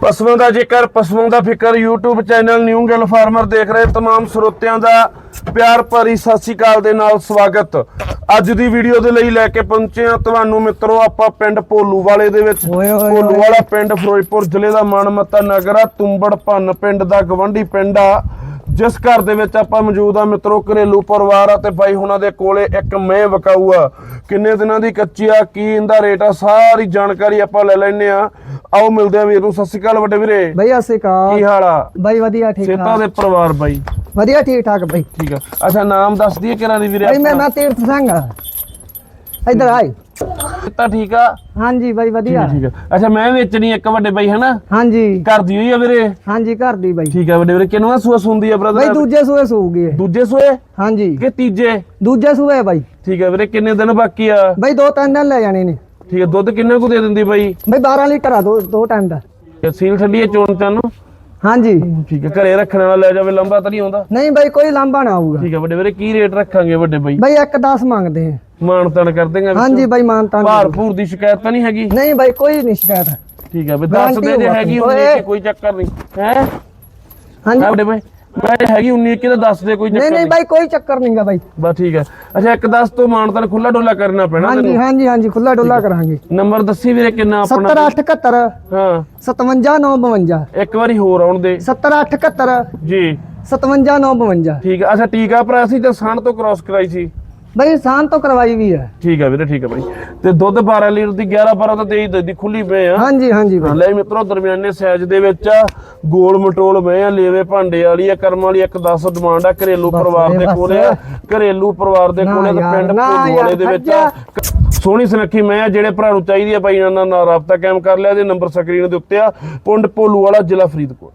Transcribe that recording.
ਪਸ਼ੂਆਂ ਦਾ ਜੇਕਰ ਪਸ਼ੂਆਂ ਦਾ ਫਿਕਰ YouTube channel new Gill farmer ਦੇਖ ਰਹੇ तमाम ਸਰੋਤਿਆਂ ਦਾ ਪਿਆਰ ਭਰੀ ਸਤਿ ਸ੍ਰੀ ਅਕਾਲ ਦੇ ਨਾਲ ਸਵਾਗਤ ਅੱਜ ਦੀ ਵੀਡੀਓ ਦੇ ਲਈ ਲੈ ਕੇ ਪਹੁੰਚੇ ਹਾਂ ਤੁਹਾਨੂੰ ਮਿੱਤਰੋ ਆਪਾਂ ਪਿੰਡ ਭੋਲੂ ਵਾਲੇ ਦੇ ਵਿੱਚ ਓਏ ਹੋਏ ਭੋਲੂ ਹੋਏ। ਵਾਲਾ ਪਿੰਡ ਫਿਰੋਜ਼ਪੁਰ ਜ਼ਿਲ੍ਹੇ ਦਾ ਮਾਨਮੱਤਾ ਨਗਰ ਆ ਤੁੰਬੜ ਭੰਨ ਪਿੰਡ ਦਾ ਗਵੰਡੀ ਪਿੰਡ ਆ ਜਿਸ ਘਰ ਦੇ ਵਿੱਚ ਆਪਾਂ ਮੌਜੂਦ ਆ ਮਿੱਤਰੋ ਘਰੇਲੂ ਪਰਿਵਾਰ ਆ ਤੇ ਬਾਈ ਹੁਣਾਂ ਦੇ ਕੋਲੇ ਇੱਕ ਮੈਂ ਵਕਾਊ ਆ। ਕਿੰਨੇ ਦਿਨਾਂ ਦੀ ਕੱਚੀ ਆ ਕੀ ਇਹਦਾ ਰੇਟ ਆ ਸਾਰੀ ਜਾਣਕਾਰੀ ਆਪਾਂ ਲੈ ਲੈਣੇ ਆ ਆਓ ਮਿਲਦੇ ਆ ਵੀਰ ਨੂੰ। ਸਤਿ ਸ਼੍ਰੀ ਅਕਾਲ ਵੱਡੇ ਵੀਰੇ। ਬਈ ਅਸੀਂ ਕਾ ਕੀ ਹਾਲ ਆ? ਬਈ ਵਧੀਆ ਠੀਕ ਸੇਤਾ ਠਾਕ। ਦੇ ਪਰਿਵਾਰ ਬਾਈ। ਵਧੀਆ ਠੀਕ ਠਾਕ ਬਈ। ਠੀਕ ਆ। ਅੱਛਾ ਨਾਮ ਦੱਸ ਦਈਏ ਕਿਹਨਾਂ ਦੀ ਵੀਰੇ ਬਈ ਮੈਂ? ਨਾ ਤੀਰਥ ਸਿੰਘ ਆ। ਇੱਧਰ ਆਈ। ਸੇਤਾ ਠੀਕ ਆ? ਹਾਂਜੀ ਬਈ ਵਧੀਆ। ਠੀਕ ਆ। ਅੱਛਾ ਮੈਂ ਵੇਚਣੀ ਇੱਕ ਵੱਡੇ ਬਾਈ ਹਨਾ? ਹਾਂਜੀ। ਘਰ ਦੀ ਹੋਈ ਆ ਵੀਰੇ? ਹਾਂਜੀ ਘਰ ਦੀ ਬਈ। ਠੀਕ ਆ ਵੱਡੇ ਵੀਰੇ ਕਿੰਨਵਾਂ ਸੂਆ ਸੁੰਦੀ ਆ ਬਈ ਬ੍ਰਦਰ ਦੂਜੇ ਸੂਏ ਸੂਗੀ ਇਹ। ਦੂਜੇ ਸੂਏ? ਹਾਂਜੀ। ਕਿ ਤੀਜੇ? ਦੂਜੇ ਸੂਏ ਬਈ। ਠੀਕ ਆ ਵੀਰੇ ਕਿੰਨੇ ਦਿਨ ਬਾਕੀ ਆ? ਬਈ ਦੋ ਤਿੰਨ ਦਿਨ ਲੈ ਜਾਣੇ ਨੇ। ਠੀਕ ਆ ਦੁੱਧ ਕਿੰਨਾ ਕੁ ਦੇ ਦਿੰਦੀ ਬਾਈ? ਬਈ 12 ਲੀਟਰ ਆ ਦੋ ਦੋ ਟਾਈਮ ਦਾ। ਸੀਲ ਹੈ ਚੋਣ ਚੰਨ ਹਾਂਜੀ। ਠੀਕ ਹੈ ਘਰੇ ਰੱਖਣ ਵਾਲਾ ਲੈ ਜਾਵੇ ਲੰਬਾ ਤਾਂ ਨਹੀਂ ਆਉਂਦਾ? ਨਹੀਂ ਬਈ ਕੋਈ ਲਾਂਭਾ ਨਾ ਆਊਗਾ। ਠੀਕ ਹੈ ਵੱਡੇ ਵੀਰੇ ਕੀ ਰੇਟ ਰੱਖਾਂਗੇ ਵੱਡੇ ਬਾਈ? ਬਈ ਇੱਕ 10 ਮੰਗਦੇ ਆ। ਮਾਨ ਤਾਨ ਕਰ ਦੇਗਾ ਹਾਂਜੀ ਬਈ ਮਾਨਤਾ ਭਾਰ ਭੂਰ ਦੀ ਸ਼ਿਕਾਇਤ ਤਾਂ ਨਹੀਂ ਹੈਗੀ? ਨਹੀਂ ਬਈ ਕੋਈ ਨਹੀਂ ਸ਼ਿਕਾਇਤ। ਠੀਕ ਹੈ ਵੀ ਦੱਸ ਦੇ ਜੇ ਹੈਗੀ। 19 ਕੋਈ ਚੱਕਰ ਨਹੀਂ। ਹੈ? ਹਾਂਜੀ। ਵੱਡੇ ਬਾਈ। ਮੈਂ ਹੈਗੀ 19 ਕਿ ਤਾਂ ਦੱਸ ਦੇ ਕੋਈ ਨਹੀਂ ਚੱਕਰ ਨਹੀਂ ਨਹੀਂ ਬਈ ਕੋਈ ਚੱਕਰ ਨਹੀਂਗਾ ਬਈ। ਬਸ ਠੀਕ ਹੈ। ਅੱਛਾ ਇੱਕ 10 ਤੋਂ ਮਾਨ ਤਾਨ ਖੁੱਲਾ ਡੋਲਾ ਕਰਨਾ ਪੈਣਾ ਹਾਂਜੀ ਹਾਂਜੀ ਹਾਂਜੀ ਖੁੱਲਾ ਡੁੱਲਾ ਕਰਾਂਗੇ। ਨੰਬਰ ਦੱਸੀ ਵੀਰੇ ਕਿੰਨਾ ਆਪਣਾ 7871 ਹਾਂ। 57952 ਇੱਕ ਵਾਰੀ ਹੋਰ ਆਉਣ ਦੇ। 7871 ਜੀ। 57952 ਠੀਕ ਹੈ। ਅੱਛਾ ਟੀਕਾ ਭਰਾ ਸੀ ਤੇ ਸਣ ਤੋਂ ਕ੍ਰਾਸ ਕਰਾਈ ਸੀ? ਬਈ ਸਾਨ ਤੋਂ ਕਰਵਾਈ ਵੀ ਹੈ। ਠੀਕ ਹੈ ਵੀਰੇ ਠੀਕ ਹੈ ਬਾਈ। ਤੇ ਦੁੱਧ 12 ਲੀਟਰ ਦੀ 11 12 ਤਾਂ ਦੇ ਹੀ ਦਿੰਦੀ ਖੁੱਲੀ ਪਏ ਆ। ਹਾਂਜੀ ਹਾਂਜੀ ਬਈ। ਲੈ ਮਿੱਤਰੋ ਦਰਮਿਆਨੇ ਸਾਈਜ਼ ਦੇ ਵਿੱਚ ਗੋਲ ਮਟੋਲ ਮੈਂ ਆ ਲੇਵੇ ਭਾਂਡੇ ਵਾਲੀ ਆ ਕਰਮ ਵਾਲੀ ਇੱਕ 10 ਡਿਮਾਂਡ ਆ ਘਰੇਲੂ ਪਰਿਵਾਰ ਦੇ। ਕੋਲੇ ਆ ਘਰੇਲੂ ਪਰਿਵਾਰ ਦੇ ਕੋਲੇ ਤੇ ਪਿੰਡ ਯਾਰ, ਦੇ ਵਿੱਚ ਸੋਹਣੀ ਸੁਨੱਖੀ ਮੈਂ ਆ ਜਿਹੜੇ ਭਰਾ ਨੂੰ ਚਾਹੀਦੀ ਆ ਬਾਈ ਇਹਨਾਂ ਨਾਲ ਰਾਬਤਾ ਕਾਇਮ ਕਰ ਲਿਆ ਇਹਦੇ ਨੰਬਰ ਸਕਰੀਨ ਦੇ ਉੱਤੇ ਆ ਪਿੰਡ ਭੋਲੂ ਵਾਲਾ ਜ਼ਿਲ੍ਹਾ ਫਰੀਦਕੋਟ।